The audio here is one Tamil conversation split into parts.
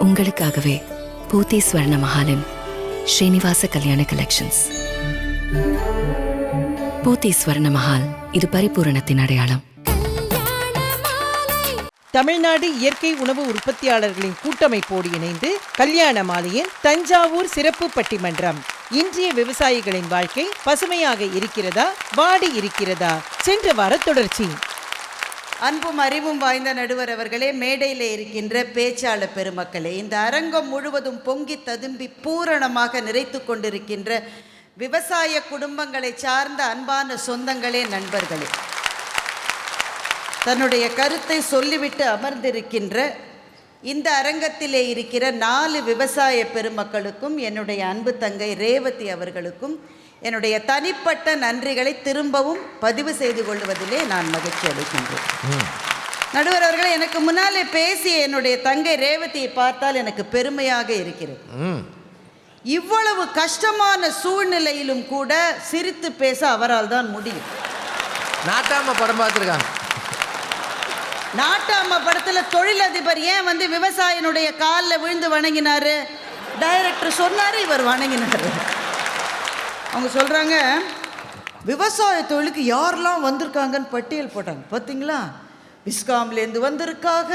உங்களுக்காகவே பூத்தி ஸ்வர்ண மஹாலின் ஸ்ரீனிவாச கல்யாண கலெக்ஷன்ஸ் பூத்தி ஸ்வர்ண மஹால் இது பரிபூரணத்தின் அடையாளம். தமிழ்நாடு இயற்கை உணவு உற்பத்தியாளர்களின் கூட்டமைப்போடு இணைந்து கல்யாண மாலையின் தஞ்சாவூர் சிறப்பு பட்டிமன்றம். இன்றைய விவசாயிகளின் வாழ்க்கை பசுமையாக இருக்கிறதா? வாடி இருக்கிறதா? சென்ற வார தொடர்ச்சி. அன்பும் அறிவும் வாய்ந்த நடுவர் அவர்களே மேடையில் இருக்கின்ற பேச்சாளர் பெருமக்களே இந்த அரங்கம் முழுவதும் பொங்கி ததும்பி பூரணமாக நிறைத்து கொண்டிருக்கின்ற விவசாய குடும்பங்களை சார்ந்த அன்பான சொந்தங்களே நண்பர்களே. தன்னுடைய கருத்தை சொல்லிவிட்டு அமர்ந்திருக்கின்ற இந்த அரங்கத்திலே இருக்கிற நாலு விவசாய பெருமக்களுக்கும் என்னுடைய அன்பு தங்கை ரேவதி அவர்களுக்கும் என்னுடைய தனிப்பட்ட நன்றிகளை திரும்பவும் பதிவு செய்து கொள்வதிலே நான் மகிழ்ச்சி அடைகின்றேன். நடுவர் அவர்களே எனக்கு முன்னாலே பேசிய என்னுடைய தங்கை ரேவதியை பார்த்தால் எனக்கு பெருமையாக இருக்கிறது. இவ்வளவு கஷ்டமான சூழ்நிலையிலும் கூட சிரித்து பேச அவரால் தான் முடியும். நாட்டாம படம் பார்த்துருக்காங்க. நாட்டாம படத்துல தொழிலதிபர் ஏன் வந்து விவசாயினுடைய காலில் விழுந்து வணங்கினாரு? டைரக்டர் சொன்னாரு இவர் வணங்கினாரு. அவங்க சொல்றாங்க விவசாய தொழிலுக்கு யாரெல்லாம் வந்திருக்காங்கன்னு பட்டியல் போட்டாங்க. பார்த்தீங்களா விஸ்காம்லேருந்து வந்திருக்காக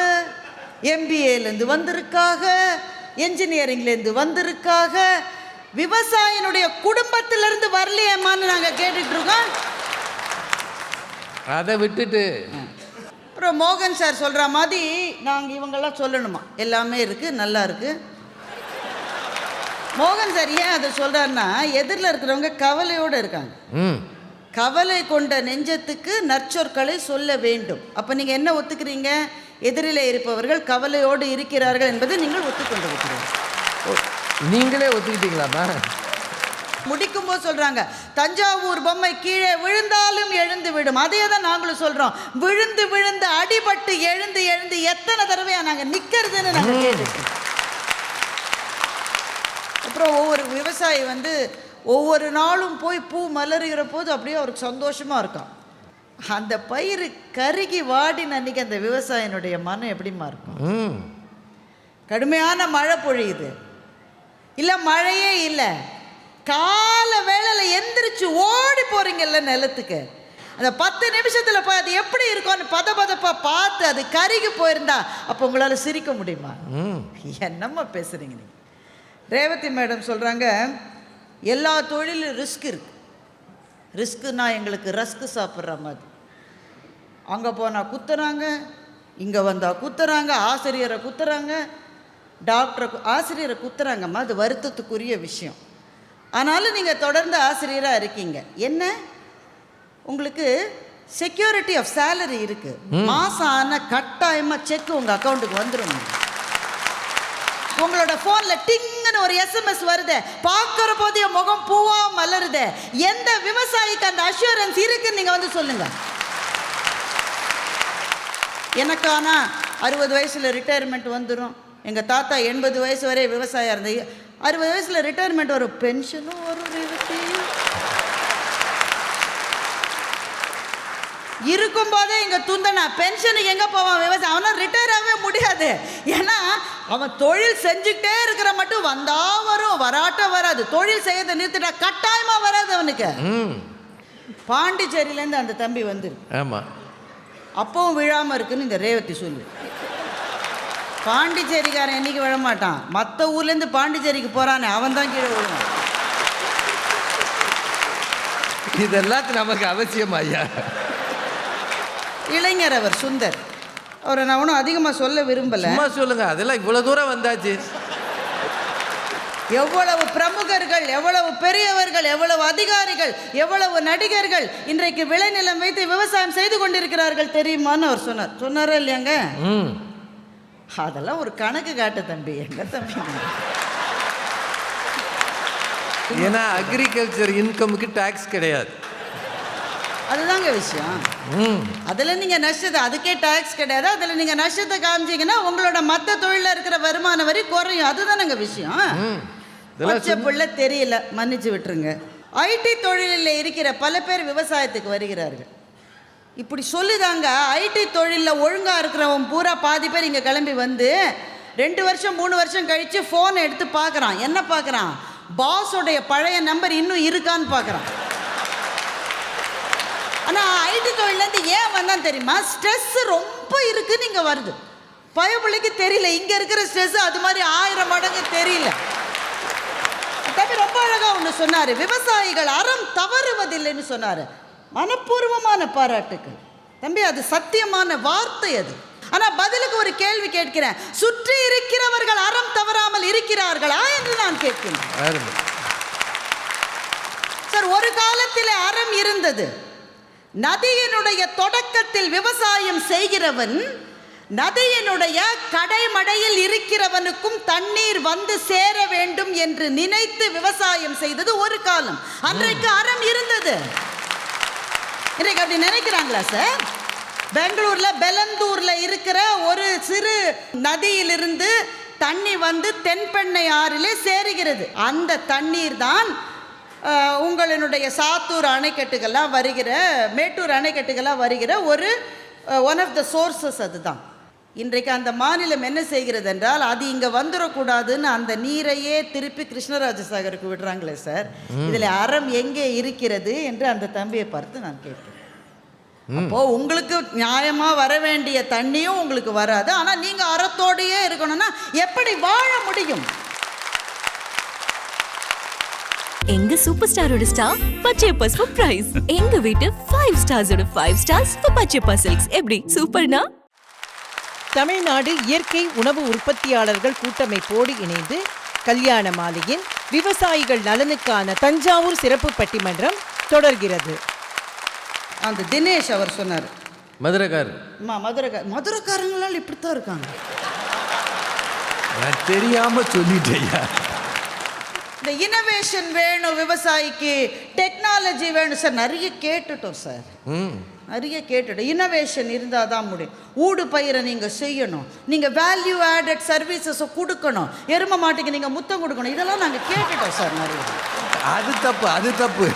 எம்பிஏலேருந்து வந்திருக்காக என்ஜினியரிங்லேருந்து வந்திருக்காக விவசாயினுடைய குடும்பத்திலிருந்து வரலையேம்மான்னு நாங்கள் கேட்டுட்டு இருக்கோம் அதை விட்டுட்டு. அப்புறம் மோகன் சார் சொல்கிற மாதிரி நாங்கள் இவங்கெல்லாம் சொல்லணுமா? எல்லாமே இருக்குது நல்லா இருக்குது மோகன் சார் ஏன் அதை சொல்கிறாருன்னா எதிரில் இருக்கிறவங்க கவலையோடு இருக்காங்க. ம். கவலை கொண்ட நெஞ்சத்துக்கு நற்சொற்களை சொல்ல வேண்டும். அப்போ நீங்கள் என்ன ஒத்துக்கிறீங்க? எதிரிலே இருப்பவர்கள் கவலையோடு இருக்கிறார்கள் என்பதை நீங்கள் ஒத்துக்கொண்டு இருக்கிறீர்கள். நீங்களே ஒத்துக்கிட்டீங்களாம்மா முடிக்கும்போது சொல்றாங்க தஞ்சாவூர் பொம்மை கீழே விழுந்தாலும் எழுந்து விடும். அதே தான் நாங்களும் சொல்றோம். விழுந்து விழுந்து அடிபட்டு எழுந்து எழுந்து எத்தனை தடவையா நாங்க நிக்கிறதுன்னு நாங்க கேட்டுருக்கோம் ஒவ்வொரு விவசாயி வந்து ஒவ்வொரு நாளும் போய் பூ மலருகிற போது அப்படியே அவருக்கு சந்தோஷமா இருக்கும் அந்த பயிர் கருகி வாடின அன்னைக்கு அந்த விவசாயினுடைய மனம் எப்படிமா இருக்கும்? கடுமையான மழை பொழியுது. இல்லை மழையே இல்லை. கால வேளையில் எந்திரிச்சு ஓடி போறீங்கல்ல நிலத்துக்கு. அந்த பத்து நிமிஷத்தில் போய் அது எப்படி இருக்கும்னு பத பதப்பா பார்த்து அது கருகி போயிருந்தா அப்போ உங்களால் சிரிக்க முடியுமா? என்னம்மா பேசுறீங்க நீங்க? ரேவதி மேடம் சொல்கிறாங்க எல்லா தொழிலும் ரிஸ்க் இருக்கு. ரிஸ்க்குனா எங்களுக்கு ரஸ்க்கு சாப்பிட்ற மாதிரி. அங்கே போனால் குத்துறாங்க இங்கே வந்தால் குத்துறாங்க ஆசிரியரை குத்துறாங்க டாக்டரை ஆசிரியரை குத்துறாங்கம்மா அது வருத்தத்துக்குரிய விஷயம். ஆனாலும் நீங்கள் தொடர்ந்து ஆசிரியராக இருக்கீங்க. என்ன? உங்களுக்கு செக்யூரிட்டி ஆஃப் சேலரி இருக்குது மாதம் ஆனால் கட்டாயமாக செக் உங்கள் அக்கௌண்ட்டுக்கு வந்துடும் உங்களோட ஃபோனில் டிங்குன்னு இருக்குன்னு ஒரு எஸ்எம்எஸ் வருது? பார்க்குற போது என் முகம் பூவா மலருது? எந்த விவசாயிக்கு அந்த அஷூரன்ஸ் இருக்குன்னு நீங்கள் வந்து சொல்லுங்க. எனக்கு ஆனால் அறுபது வயசில் ரிட்டையர்மெண்ட் வந்துடும் எங்கள் தாத்தா எண்பது வயசு வரை விவசாயம் இருந்தது அறுபது வயசில் ரிட்டையர்மெண்ட் வரும் பென்ஷனும் வரும் ரேவதி இருக்கும்போதே இங்கே துந்தனா பென்ஷனுக்கு எங்கே போவான் விவசாயம் அவனால் ரிட்டையர் ஆகவே முடியாது. ஏன்னா அவன் தொழில் செஞ்சுக்கிட்டே இருக்கிற மட்டும் வந்தா வரும் வராட்ட வராது. தொழில் செய்யறதை நிறுத்திட்டா கட்டாயமாக வராது அவனுக்கு. பாண்டிச்சேரியிலேருந்து அந்த தம்பி வந்துரு ஆமாம் அப்பவும் விழாமல் இருக்குன்னு இந்த ரேவதி சொல்லு. பாண்டிச்சேரிக்காரன் என்னைக்கு விழ மாட்டான் மற்ற ஊர்லேருந்து பாண்டிச்சேரிக்கு போகிறானே அவன் தான் கீழே விழுவான். இதெல்லாம் நமக்கு அவசியம் ஐயா? இளைஞர் அவர் சுந்தர். அவரை நான் ஒன்றும் அதிகமாக சொல்ல விரும்பலை. சும்மா சொல்லுங்க அதெல்லாம் இவ்வளோ தூரம் வந்தாச்சு. எவ்வளவு பிரமுகர்கள் எவ்வளவு பெரியவர்கள் எவ்வளவு அதிகாரிகள் எவ்வளவு நடிகர்கள் இன்றைக்கு விளைநிலம் வைத்து விவசாயம் செய்து கொண்டிருக்கிறார்கள் தெரியுமான்னு அவர் சொன்னார். சொன்னாரா இல்லையாங்க? அதெல்லாம் ஒரு கணக்கு காட்டு தம்பி. எங்க தம்பி? ஏன்னா அக்ரிகல்ச்சர் இன்கமுக்கு டேக்ஸ் கிடையாது. அதுதாங்க விஷயம். அதில் நீங்கள் நஷ்டத்தை அதுக்கே டேக்ஸ் கிடையாது. அதில் நீங்கள் நஷ்டத்தை காமிச்சீங்கன்னா உங்களோட மற்ற தொழிலில் இருக்கிற வருமான வரி குறையும். அதுதானங்க விஷயம். பச்சை புள்ள தெரியல. மன்னிச்சு விட்டுருங்க. ஐடி தொழிலில் இருக்கிற பல பேர் விவசாயத்துக்கு வருகிறார்கள். இப்படி சொல்லுதாங்க ஐடி தொழிலில் ஒழுங்காக இருக்கிறவன் பூரா பாதி பேர் இங்கே கிளம்பி வந்து ரெண்டு வருஷம் மூணு வருஷம் கழித்து ஃபோனை எடுத்து பார்க்குறான். என்ன பார்க்குறான்? பாஸோடைய பழைய நம்பர் இன்னும் இருக்கான்னு பார்க்குறான். ஆனால் ஐடி தொழிலேருந்து ஏன் வந்தான் தெரியுமா? ஸ்ட்ரெஸ் ரொம்ப இருக்குன்னு இங்கே வருது. பயப்பிள்ளைக்கு தெரியல. இங்கே இருக்கிற ஸ்ட்ரெஸ் அது மாதிரி ஆயிரம் மடங்கு தெரியல. தம்பி ரொம்ப அழகா ஒன்று சொன்னார். விவசாயிகள் அறம் தவறுவதில்லைன்னு சொன்னார். மனப்பூர்வமான பாராட்டுக்கள். தம்பி அது சத்தியமான வார்த்தை அது. ஆனால் பதிலுக்கு ஒரு கேள்வி கேட்கிறேன். சுற்றி இருக்கிறவர்கள் அறம் தவறாமல் இருக்கிறார்களா என்று நான் கேட்கிறேன். சார் ஒரு காலத்தில் அறம் இருந்தது. நதியினுடைய தொடக்கத்தில் விவசாயம் செய்கிறவன் நதியினுடைய கடைமடையில் இருக்கிறவனுக்கும் தண்ணீர் வந்து சேர வேண்டும் என்று நினைத்து விவசாயம் செய்தது ஒரு காலம். அன்றைக்கு அறம் இருந்தது. இன்றைக்கு அப்படி நினைக்கிறாங்களா சார் பெங்களூர்ல பெலந்தூர்ல இருக்கிற ஒரு சிறு நதியிலிருந்து தண்ணி வந்து தென்பெண்ணை ஆறிலே சேருகிறது. அந்த தண்ணீர் தான் உங்களினுடைய சாத்தூர் அணைக்கட்டுகள்லாம் வருகிற மேட்டூர் அணைக்கட்டுகள்லாம் வருகிற ஒரு ஒன் ஆஃப் த சோர்சஸ் அதுதான். இன்றைக்கு அந்த மாநிலம் என்ன செய்கிறது என்றால் அது இங்கே வந்துடக்கூடாதுன்னு அந்த நீரையே திருப்பி கிருஷ்ணராஜ சாகருக்கு விடுறாங்களே சார். இதில் அறம் எங்கே இருக்கிறது என்று அந்த தம்பியை பார்த்து நான் கேட்கிறேன் அப்போ உங்களுக்கு நியாயமா வர வேண்டிய தண்ணியும் உங்களுக்கு வராது. ஆனா நீங்க அறத்தோடயே இருக்கணும்னா எப்படி வாழ முடியும்? எங்க சூப்பர் ஸ்டாரோட ஸ்டார் பச்சையப்பாஸ் ஃபார் பிரைஸ் எங்க வீட்டு five ஸ்டார்ஸோட five stars for Pachaiyappa Silks எப்படி? சூப்பர்னா? தமிழ்நாடு இயற்கை உணவு உற்பத்தியாளர்கள் கூட்டமைப்போடு இணைந்து கல்யாண மாலையின் விவசாயிகள் நலனுக்கான தஞ்சாவூர் சிறப்பு பட்டிமன்றம் தொடர்கிறது. அந்த தினேஷ் அவர் சொன்னார். மதுரைக்கார் அம்மா மதுரை மதுரைக்காரங்களால் இப்படித்தான் இருக்காங்க. தெரியாம சொல்லிட்டேயா இந்த இனோவேஷன் வேணும் விவசாயிக்கு டெக்னாலஜி வேணும். சார் நிறைய கேட்டுட்டோம் சார். நிறைய கேட்டுட்டோம். இனோவேஷன் இருந்தால் தான் முடியும். ஊடு பயிரை நீங்கள் செய்யணும். நீங்கள் வேல்யூ ஆடட் சர்வீசஸை கொடுக்கணும். எரும மாட்டுக்கு நீங்கள் முத்தம் கொடுக்கணும். இதெல்லாம் நாங்கள் கேட்டுட்டோம் சார் நிறைய. அது தப்பு அது தப்பு.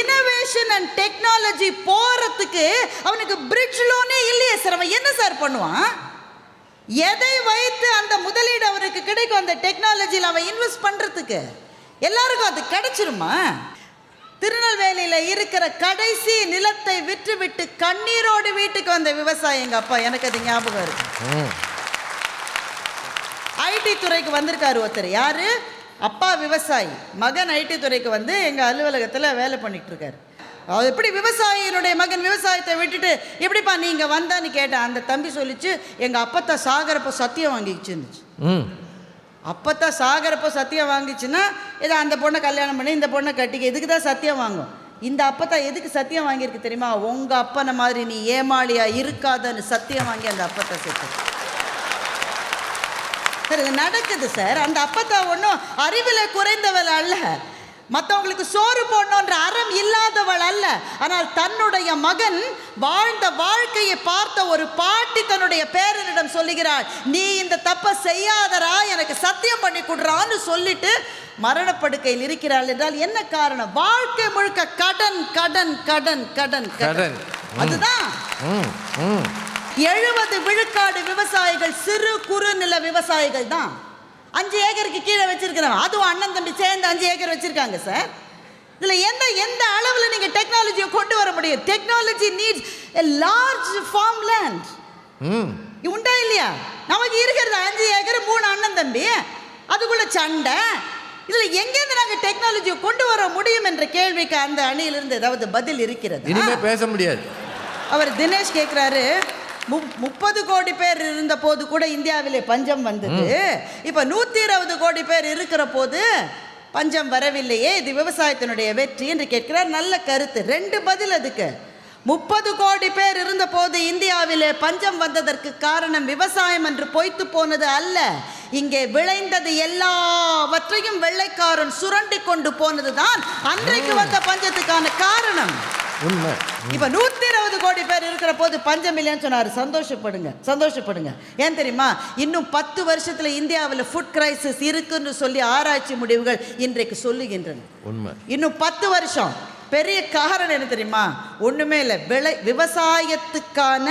இனோவேஷன் அண்ட் டெக்னாலஜி போறதுக்கு அவனுக்கு பிரிட்ஜ் லோனே இல்லையே சார். அவன் என்ன சார் பண்ணுவான்? எதை வைத்து அந்த முதலீடு அவருக்கு கிடைக்கும்? அந்த டெக்னாலஜியில் அவன் இன்வெஸ்ட் பண்ணுறதுக்கு எல்லாருக்கும் அது கிடைச்சிருமா? திருநெல்வேலியில் இருக்கிற கடைசி நிலத்தை விற்றுவிட்டு கண்ணீரோடு வீட்டுக்கு வந்த விவசாயி எங்கள் அப்பா. எனக்கு அது ஞாபகம் இருக்கு. ஐடி துறைக்கு வந்திருக்காரு ஒருத்தர். யாரு? அப்பா விவசாயி. மகன் ஐடி துறைக்கு வந்து எங்கள் அலுவலகத்தில் வேலை பண்ணிட்டு இருக்காரு. அது எப்படி விவசாயியினுடைய மகன் விவசாயத்தை விட்டுட்டு எப்படிப்பா நீங்கள் வந்தான்னு கேட்டேன். அந்த தம்பி சொல்லிச்சு எங்கள் அப்பத்தா சாகரப்போ சத்தியம் வாங்கிச்சுன்னுச்சு ம். அப்பத்தா சாகரப்போ சத்தியம் வாங்கிச்சுன்னா இதை அந்த பொண்ணை கல்யாணம் பண்ணி இந்த பொண்ணை கட்டிக்க இதுக்கு தான் சத்தியம் வாங்கும். இந்த அப்பத்தா எதுக்கு சத்தியம் வாங்கியிருக்கு தெரியுமா? உங்கள் அப்பனை மாதிரி நீ ஏமாளியா இருக்காதன்னு சத்தியம் வாங்கி அந்த அப்பத்தை சேர்த்து சார் இது நடக்குது சார். அந்த அப்பத்தா ஒன்றும் அறிவில் குறைந்தவள் அல்ல. மற்றவங்களுக்கு சோறு போடணுன்ற அறம் இல்லாதவள் அல்ல. ஆனால் தன்னுடைய மகன் வாழ்ந்த வாழ்க்கையை பார்த்த ஒரு பாட்டி தன்னுடைய பேரனிடம் சொல்லுகிறாள் நீ இந்த தப்பை செய்யாதரா எனக்கு சத்தியம் பண்ணி கொடுறான்னு சொல்லிட்டு மரணப்படுக்கையில் இருக்கிறாள் என்றால் என்ன காரணம்? வாழ்க்கை முழுக்க கடன் கடன் கடன் கடன் கடன். அதுதான். எழுபது விழுக்காடு விவசாயிகள் சிறு குறு நில விவசாயிகள் தான். அஞ்சு ஏக்கருக்கு கீழே வச்சிருக்கிறவன். அதுவும் அண்ணன் தம்பி சேர்ந்து அஞ்சு ஏக்கர் வச்சிருக்காங்க சார் இதில் எந்த எந்த அளவில் நீங்கள் டெக்னாலஜியை கொண்டு வர முடியும்? Technology needs a large farm land உண்டா இல்லையா? நமக்கு இருக்கிறது அஞ்சு ஏக்கர் மூணு அண்ணன் தம்பி. அதுக்குள்ள சண்டை. இதில் எங்கேருந்து நாங்கள் டெக்னாலஜியை கொண்டு வர முடியும் என்ற கேள்விக்கு அந்த அணியிலிருந்து ஏதாவது பதில் இருக்கிறது? இனிமே பேச முடியாது. அவர் தினேஷ் கேட்குறாரு முப்பது கோடி பேர் இருந்த போது கூட இந்தியாவிலே பஞ்சம் வந்தது. இப்போ நூற்றி இருபது கோடி பேர் இருக்கிற போது பஞ்சம் வரவில்லையே இது விவசாயத்தினுடைய வெற்றி என்று கேட்கிறார். நல்ல கருத்து. ரெண்டு பதில் அதுக்கு. முப்பது கோடி பேர் இருந்த போது இந்தியாவிலே பஞ்சம் வந்ததற்கு காரணம் விவசாயம் என்று பொய்த்து போனது அல்ல. இங்கே விளைந்தது எல்லாவற்றையும் வெள்ளைக்காரன் சுரண்டி கொண்டு போனதுதான் அன்றைக்கு வந்த பஞ்சத்துக்கான காரணம். உண்மை. இப்ப நூத்தி இருபது கோடி பேர் இருக்கிற போது பஞ்சம் இல்லைன்னு சொன்னாரு. சந்தோஷப்படுங்க. சந்தோஷப்படுங்க. ஏன் தெரியுமா? இன்னும் பத்து வருஷத்துல இந்தியாவில் ஃபுட் கிரைசிஸ் இருக்குன்னு சொல்லி ஆராய்ச்சி முடிவுகள் இன்றைக்கு சொல்லுகின்றன. உண்மை. இன்னும் பத்து வருஷம். பெரிய காரணம் என்ன தெரியுமா? ஒண்ணுமே இல்லை. விளை விவசாயத்துக்கான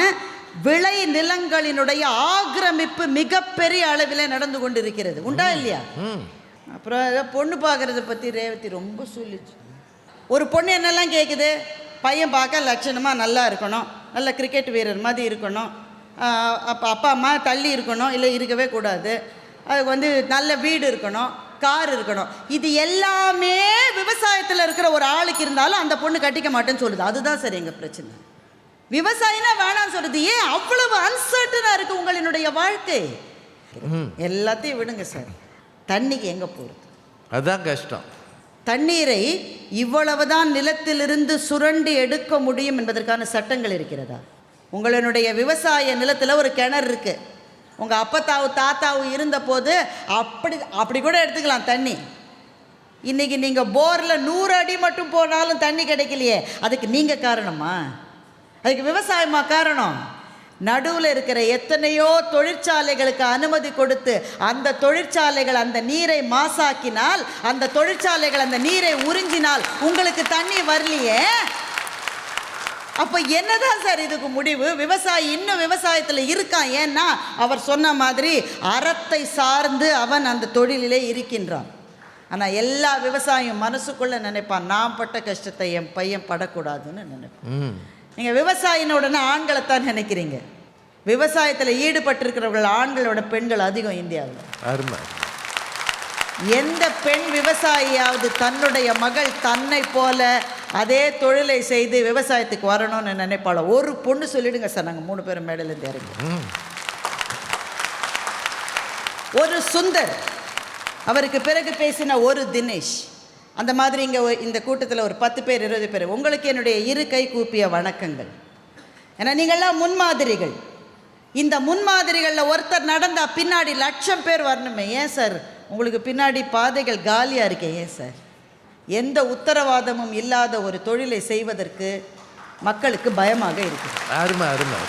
விளை நிலங்களினுடைய ஆக்கிரமிப்பு மிகப்பெரிய அளவில் நடந்து கொண்டிருக்கிறது. உண்டா இல்லையா? அப்புறம் பொண்ணு பார்க்கறத பற்றி ரேவதி ரொம்ப சொல்லிச்சு. ஒரு பொண்ணு என்னெல்லாம் கேட்குது பையன் பார்க்க லட்சணமாக நல்லா இருக்கணும். நல்ல கிரிக்கெட் வீரர் மாதிரி இருக்கணும். அப்பா அப்பா அம்மா தள்ளி இருக்கணும். இல்லை இருக்கவே கூடாது. அதுக்கு வந்து நல்ல வீடு இருக்கணும். கார் இருக்கணும். இது எல்லாமே விவசாயத்தில் இருக்கிற ஒரு ஆளுக்கு இருந்தாலும் அந்த பொண்ணு கட்டிக்க மாட்டேன்னு சொல்லுது. அதுதான் சார் எங்கள் பிரச்சனை. விவசாயினா வேணாம்னு சொல்றது ஏன் அவ்வளவு அன்சர்டனாக இருக்குது உங்களினுடைய வாழ்க்கை? எல்லாத்தையும் விடுங்க சார். தண்ணிக்கு எங்கே போகிறது அதுதான் கஷ்டம். தண்ணீரை இவ்வளவுதான் நிலத்திலிருந்து சுரண்டி எடுக்க முடியும் என்பதற்கான சட்டங்கள் இருக்கிறதா? உங்களுடைய விவசாய நிலத்தில் ஒரு கிணறு இருக்குது உங்கள் அப்பத்தாவு தாத்தாவு இருந்தபோது அப்படி அப்படி கூட எடுத்துக்கலாம் தண்ணி. இன்றைக்கி நீங்கள் போரில் நூறு அடி மட்டும் போனாலும் தண்ணி கிடைக்கலையே. அதுக்கு நீங்கள் காரணமா? அதுக்கு விவசாயமாக காரணம்? நடுவில் இருக்கிற எத்தனையோ தொழிற்சாலைகளுக்கு அனுமதி கொடுத்து அந்த தொழிற்சாலைகள் அந்த நீரை மாசாக்கினால் அந்த தொழிற்சாலைகள் அந்த நீரை உறிஞ்சினால் உங்களுக்கு தண்ணி வரலையே? அப்போ என்னதான் சார் இதுக்கு முடிவு? விவசாயி இன்னும் விவசாயத்தில் இருக்கான். ஏன்னா அவர் சொன்ன மாதிரி அறத்தை சார்ந்து அவன் அந்த தொழிலிலே இருக்கின்றான். ஆனால் எல்லா விவசாயியும் மனசுக்குள்ளே நினைப்பான் நான் பட்ட கஷ்டத்தை என் பையன் படக்கூடாதுன்னு நினைப்பான். நீங்கள் விவசாயின உடனே ஆண்களைத்தான் நினைக்கிறீங்க. விவசாயத்தில் ஈடுபட்டிருக்கிறவர்கள் ஆண்களோட பெண்கள் அதிகம் இந்தியாவில். அருமை. எந்த பெண் விவசாயியாவது தன்னுடைய மகள் தன்னை போல அதே தொழிலை செய்து விவசாயத்துக்கு வரணும்னு நினைப்பாளோ? ஒரு பொண்ணு சொல்லிடுங்க சார் நாங்கள் மூணு பேரும் மேடையிலேருந்து இறங்கி. ஒரு சுந்தர் அவருக்கு பிறகு பேசின ஒரு தினேஷ் அந்த மாதிரி இங்கே இந்த கூட்டத்தில் ஒரு பத்து பேர் இருபது பேர். உங்களுக்கு என்னுடைய இரு கை கூப்பிய வணக்கங்கள். ஏன்னா நீங்கள்லாம் முன்மாதிரிகள். இந்த முன்மாதிரிகளில் ஒருத்தர் நடந்தால் பின்னாடி லட்சம் பேர் வரணுமே ஏன் சார்? உங்களுக்கு பின்னாடி பாதைகள் காலியாக இருக்கே ஏன் சார்? எந்த உத்தரவாதமும் இல்லாத ஒரு தொழிலை செய்வதற்கு மக்களுக்கு பயமாக இருக்குது அருமை அருமை.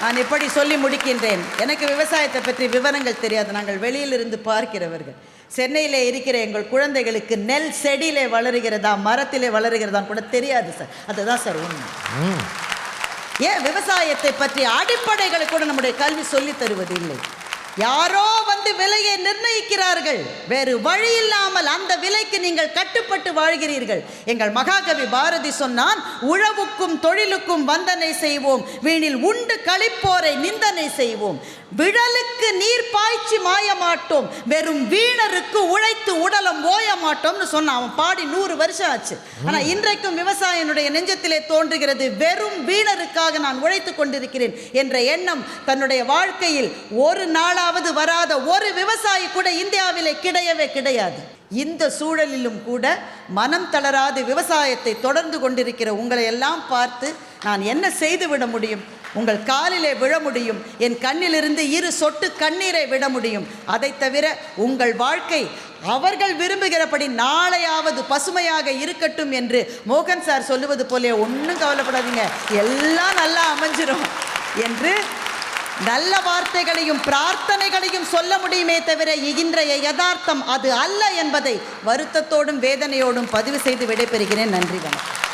நான் இப்படி சொல்லி முடிக்கின்றேன். எனக்கு விவசாயத்தை பற்றி விவரங்கள் தெரியாது. நாங்கள் வெளியிலிருந்து பார்க்கிறவர்கள். சென்னையில் இருக்கிற எங்கள் குழந்தைகளுக்கு நெல் செடியிலே வளருகிறதா மரத்திலே வளருகிறதான்னு கூட தெரியாது சார். அதுதான் சார் உண்மை. ம். ஏன் விவசாயத்தை பற்றி அடிப்படைகளை கூட நம்முடைய கல்வி சொல்லித் தருவது இல்லை யாரோ வந்து விலையை நிர்ணயிக்கிறார்கள். வேறு வழி இல்லாமல் அந்த விலைக்கு நீங்கள் கட்டுப்பட்டு வாழ்கிறீர்கள். எங்கள் மகாகவி பாரதி சொன்னான் உழவுக்கும் தொழிலுக்கும் வந்தனை செய்வோம். வீணில் உண்டு கழிப்போரை நிந்தனை செய்வோம். விழலுக்கு நீர் பாய்ச்சி மாய மாட்டோம் வெறும் வீணருக்கு உழைத்து உடலம் ஓய மாட்டோம்னு சொன்னான். அவன் பாடி நூறு வருஷம் ஆச்சு. ஆனா இன்றைக்கும் விவசாயினுடைய நெஞ்சத்திலே தோன்றுகிறது வெறும் வீணருக்காக நான் உழைத்து கொண்டிருக்கிறேன் என்ற எண்ணம் தன்னுடைய வாழ்க்கையில் ஒரு நாளாக நாளாவது வராத ஒரு விவசாயி கூட இந்தியாவிலே கிடையவே கிடையாது. இந்த சூழலிலும் கூட மனம் தளராது விவசாயத்தை தொடர்ந்து கொண்டிருக்கிற உங்களை எல்லாம் பார்த்து நான் என்ன செய்து விட முடியும்? உங்கள் காலிலே விழ முடியும். என் கண்ணிலிருந்து இரு சொட்டு கண்ணீரை விட முடியும். அதை தவிர உங்கள் வாழ்க்கை அவர்கள் விரும்புகிறபடி நாளையாவது பசுமையாக இருக்கட்டும் என்று மோகன் சார் சொல்லுவது போலே ஒன்றும் கவலைப்படாதீங்க. எல்லாம் நல்லா அமைஞ்சிரும் என்று நல்ல வார்த்தைகளையும் பிரார்த்தனைகளையும் சொல்ல முடியுமே தவிர இன்றைய யதார்த்தம் அது அல்ல என்பதை வருத்தத்தோடும் வேதனையோடும் பதிவு செய்து விடைபெறுகிறேன். நன்றி வணக்கம்.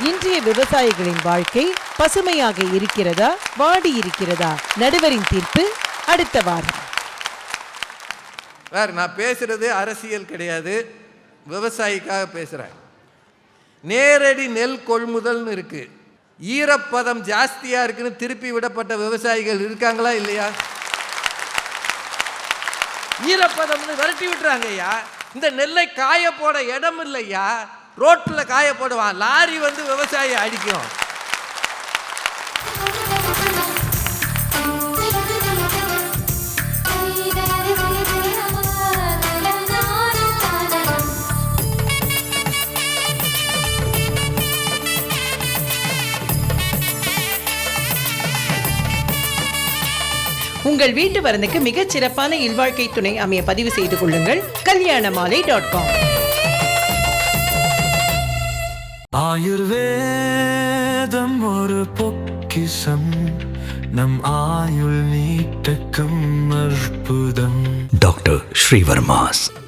இன்றைய விவசாயிகளின் வாழ்க்கை பசுமையாக இருக்கிறதா? வாடி இருக்கிறதா? நடுவரின் தீர்ப்பு அடுத்த வாரம். வேறு நான் பேசுறது அரசியல் கிடையாது. விவசாயிக்காக பேசுகிறேன் நேரடி நெல் கொள்முதல்னு இருக்கு. ஈரப்பதம் ஜாஸ்தியாக இருக்குன்னு திருப்பி விடப்பட்ட விவசாயிகள் இருக்காங்களா இல்லையா? ஈரப்பதம்னு விரட்டி விட்டுறாங்க ஐயா. இந்த நெல்லை காய போட இடம் இல்லையா? ரோட்டில் காய போடுவான். லாரி வந்து விவசாயி அடிக்கும். உங்கள் வீட்டு வரனுக்கு மிகச் சிறப்பான இல்வாழ்க்கை துணை அமைய பதிவு செய்து கொள்ளுங்கள். கல்யாண மாலை டாட் காம் ஆயுர்வேதம் ஒரு பொக்கிஷம். நம் ஆயுள் நீட்டக்கும் அற்புதம். Dr. Srivarmas